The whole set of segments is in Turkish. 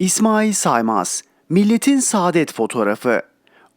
İsmail Saymaz, Milletin Saadet Fotoğrafı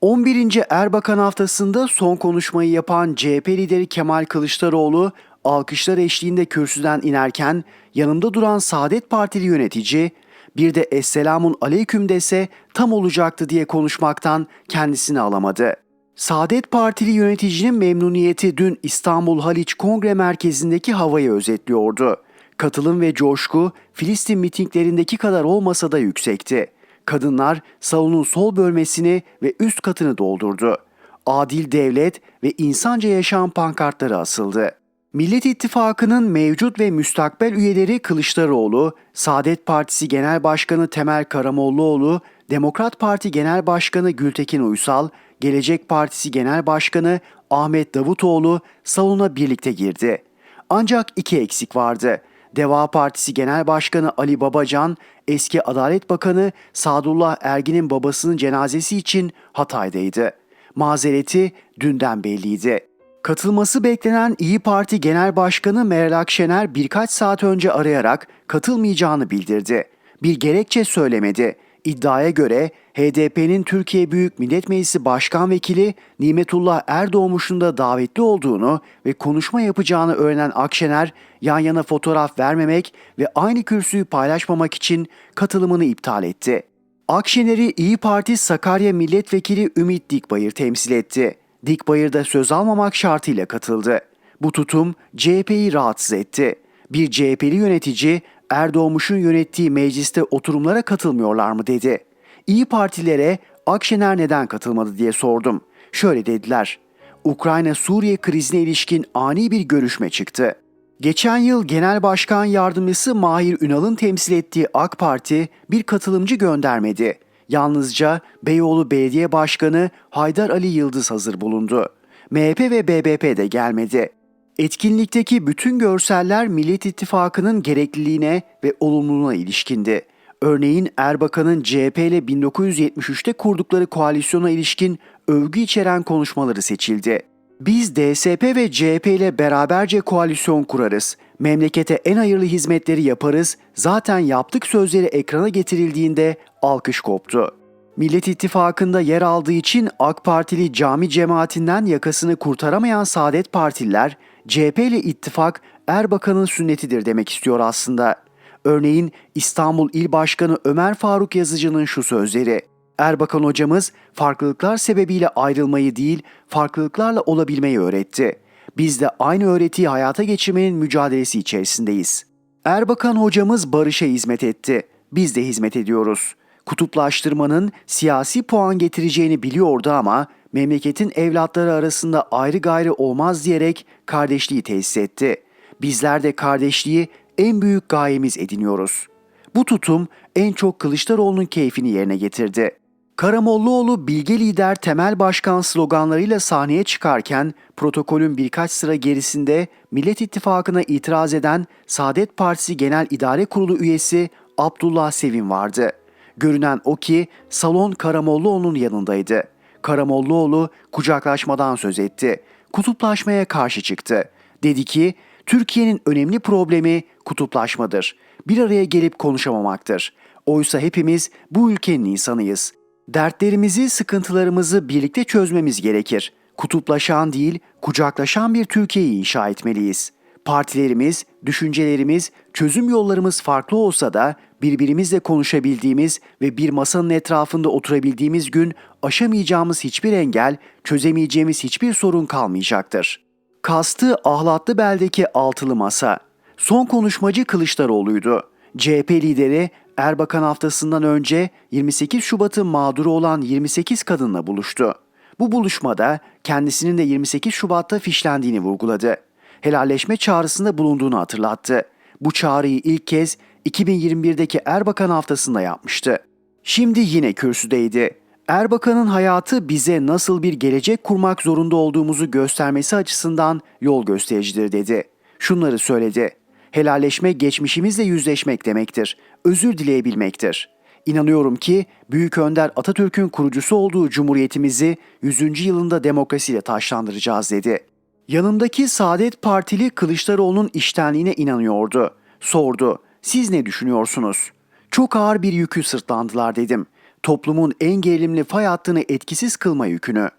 11. Erbakan haftasında son konuşmayı yapan CHP lideri Kemal Kılıçdaroğlu, alkışlar eşliğinde kürsüden inerken yanımda duran Saadet Partili yönetici, bir de Esselamun Aleyküm dese tam olacaktı diye konuşmaktan kendisini alamadı. Saadet Partili yöneticinin memnuniyeti dün İstanbul Haliç Kongre Merkezi'ndeki havayı özetliyordu. Katılım ve coşku Filistin mitinglerindeki kadar olmasa da yüksekti. Kadınlar salonun sol bölmesini ve üst katını doldurdu. Adil devlet ve insanca yaşam pankartları asıldı. Millet İttifakı'nın mevcut ve müstakbel üyeleri Kılıçdaroğlu, Saadet Partisi Genel Başkanı Temel Karamollaoğlu, Demokrat Parti Genel Başkanı Gültekin Uysal, Gelecek Partisi Genel Başkanı Ahmet Davutoğlu salona birlikte girdi. Ancak iki eksik vardı. Deva Partisi Genel Başkanı Ali Babacan, eski Adalet Bakanı Sadullah Ergin'in babasının cenazesi için Hatay'daydı. Mazereti dünden belliydi. Katılması beklenen İyi Parti Genel Başkanı Meral Akşener birkaç saat önce arayarak katılmayacağını bildirdi. Bir gerekçe söylemedi. İddiaya göre HDP'nin Türkiye Büyük Millet Meclisi Başkan Vekili Nimetullah Erdoğmuş'un da davetli olduğunu ve konuşma yapacağını öğrenen Akşener yan yana fotoğraf vermemek ve aynı kürsüyü paylaşmamak için katılımını iptal etti. Akşener'i İyi Parti Sakarya Milletvekili Ümit Dikbayır temsil etti. Dikbayır da söz almamak şartıyla katıldı. Bu tutum CHP'yi rahatsız etti. Bir CHP'li yönetici Erdoğmuş'un yönettiği mecliste oturumlara katılmıyorlar mı dedi. İyi Partilere Akşener neden katılmadı diye sordum. Şöyle dediler. Ukrayna-Suriye krizine ilişkin ani bir görüşme çıktı. Geçen yıl Genel Başkan Yardımcısı Mahir Ünal'ın temsil ettiği AK Parti bir katılımcı göndermedi. Yalnızca Beyoğlu Belediye Başkanı Haydar Ali Yıldız hazır bulundu. MHP ve BBP de gelmedi. Etkinlikteki bütün görseller Millet İttifakı'nın gerekliliğine ve olumluluğuna ilişkindi. Örneğin Erbakan'ın CHP ile 1973'te kurdukları koalisyona ilişkin övgü içeren konuşmaları seçildi. Biz DSP ve CHP ile beraberce koalisyon kurarız. Memlekete en hayırlı hizmetleri yaparız. Zaten yaptık sözleri ekrana getirildiğinde alkış koptu. Millet İttifakı'nda yer aldığı için AK Partili cami cemaatinden yakasını kurtaramayan Saadet Partililer, CHP ile ittifak Erbakan'ın sünnetidir demek istiyor aslında. Örneğin İstanbul İl Başkanı Ömer Faruk Yazıcı'nın şu sözleri. Erbakan hocamız farklılıklar sebebiyle ayrılmayı değil, farklılıklarla olabilmeyi öğretti. Biz de aynı öğretiyi hayata geçirmenin mücadelesi içerisindeyiz. Erbakan hocamız barışa hizmet etti. Biz de hizmet ediyoruz. Kutuplaştırmanın siyasi puan getireceğini biliyordu ama memleketin evlatları arasında ayrı gayrı olmaz diyerek kardeşliği tesis etti. Bizler de kardeşliği en büyük gayemiz ediniyoruz. Bu tutum en çok Kılıçdaroğlu'nun keyfini yerine getirdi. Karamollaoğlu bilge lider temel başkan sloganlarıyla sahneye çıkarken protokolün birkaç sıra gerisinde Millet İttifakı'na itiraz eden Saadet Partisi Genel İdare Kurulu üyesi Abdullah Sevim vardı. Görünen o ki salon Karamollaoğlu'nun yanındaydı. Karamollaoğlu kucaklaşmadan söz etti. Kutuplaşmaya karşı çıktı. Dedi ki Türkiye'nin önemli problemi kutuplaşmadır. Bir araya gelip konuşamamaktır. Oysa hepimiz bu ülkenin insanıyız. Dertlerimizi, sıkıntılarımızı birlikte çözmemiz gerekir. Kutuplaşan değil, kucaklaşan bir Türkiye'yi inşa etmeliyiz. Partilerimiz, düşüncelerimiz, çözüm yollarımız farklı olsa da birbirimizle konuşabildiğimiz ve bir masanın etrafında oturabildiğimiz gün aşamayacağımız hiçbir engel, çözemeyeceğimiz hiçbir sorun kalmayacaktır. Kastı Ahlatlı Bel'deki altılı masa. Son konuşmacı Kılıçdaroğlu'ydu. CHP lideri Erbakan haftasından önce 28 Şubat'ın mağduru olan 28 kadınla buluştu. Bu buluşmada kendisinin de 28 Şubat'ta fişlendiğini vurguladı. Helalleşme çağrısında bulunduğunu hatırlattı. Bu çağrıyı ilk kez 2021'deki Erbakan haftasında yapmıştı. Şimdi yine kürsüdeydi. Erbakan'ın hayatı bize nasıl bir gelecek kurmak zorunda olduğumuzu göstermesi açısından yol göstericidir dedi. Şunları söyledi. Helalleşme geçmişimizle yüzleşmek demektir. Özür dileyebilmektir. İnanıyorum ki Büyük Önder Atatürk'ün kurucusu olduğu cumhuriyetimizi 100. yılında demokrasiyle taşlandıracağız dedi. Yanındaki Saadet Partili Kılıçdaroğlu'nun iştenliğine inanıyordu. Sordu. Siz ne düşünüyorsunuz? Çok ağır bir yükü sırtlandılar dedim. Toplumun en gerilimli fay hattını etkisiz kılma yükünü.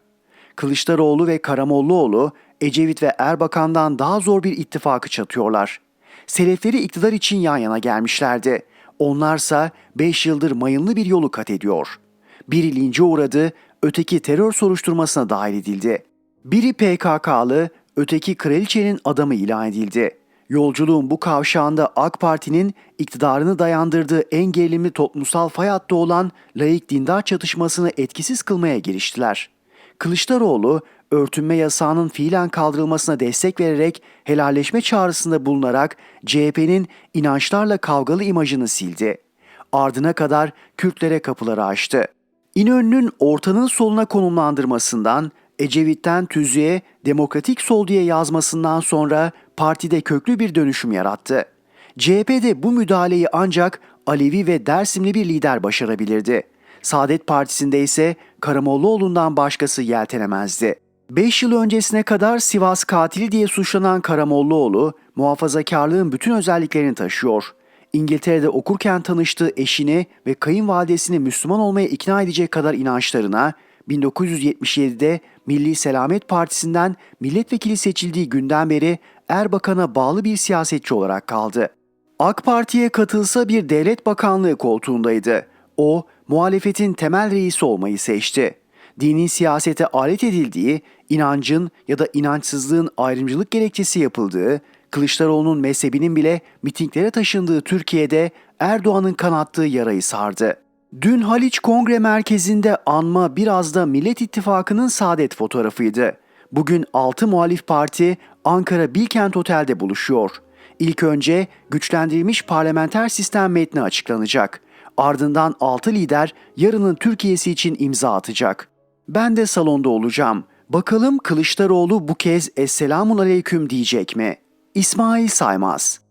Kılıçdaroğlu ve Karamollaoğlu Ecevit ve Erbakan'dan daha zor bir ittifakı çatıyorlar. Selefleri iktidar için yan yana gelmişlerdi. Onlarsa 5 yıldır mayınlı bir yolu kat ediyor. Biri lince uğradı, öteki terör soruşturmasına dahil edildi. Biri PKK'lı, öteki kraliçenin adamı ilan edildi. Yolculuğun bu kavşağında AK Parti'nin iktidarını dayandırdığı en gerilimli toplumsal fay hattı olan laik dindar çatışmasını etkisiz kılmaya giriştiler. Kılıçdaroğlu, örtünme yasağının fiilen kaldırılmasına destek vererek helalleşme çağrısında bulunarak CHP'nin inançlarla kavgalı imajını sildi. Ardına kadar Kürtlere kapıları açtı. İnönü'nün ortanın soluna konumlandırmasından, Ecevit'ten Tüzü'ye demokratik sol diye yazmasından sonra partide köklü bir dönüşüm yarattı. CHP'de bu müdahaleyi ancak Alevi ve Dersimli bir lider başarabilirdi. Saadet Partisi'nde ise Karamollaoğlu'ndan başkası yeltenemezdi. 5 yıl öncesine kadar Sivas katili diye suçlanan Karamollaoğlu, muhafazakarlığın bütün özelliklerini taşıyor. İngiltere'de okurken tanıştığı eşini ve kayınvalidesini Müslüman olmaya ikna edecek kadar inançlarına, 1977'de Milli Selamet Partisi'nden milletvekili seçildiği günden beri Erbakan'a bağlı bir siyasetçi olarak kaldı. AK Parti'ye katılsa bir devlet bakanlığı koltuğundaydı. O, muhalefetin temel reisi olmayı seçti. Dinin siyasete alet edildiği, inancın ya da inançsızlığın ayrımcılık gerekçesi yapıldığı, Kılıçdaroğlu'nun mezhebinin bile mitinglere taşındığı Türkiye'de Erdoğan'ın kanattığı yarayı sardı. Dün Haliç Kongre Merkezi'nde anma biraz da Millet İttifakı'nın saadet fotoğrafıydı. Bugün 6 muhalif parti Ankara Bilkent Otel'de buluşuyor. İlk önce güçlendirilmiş parlamenter sistem metni açıklanacak. Ardından 6 lider yarının Türkiye'si için imza atacak. Ben de salonda olacağım. Bakalım Kılıçdaroğlu bu kez Esselamun Aleyküm diyecek mi? İsmail Saymaz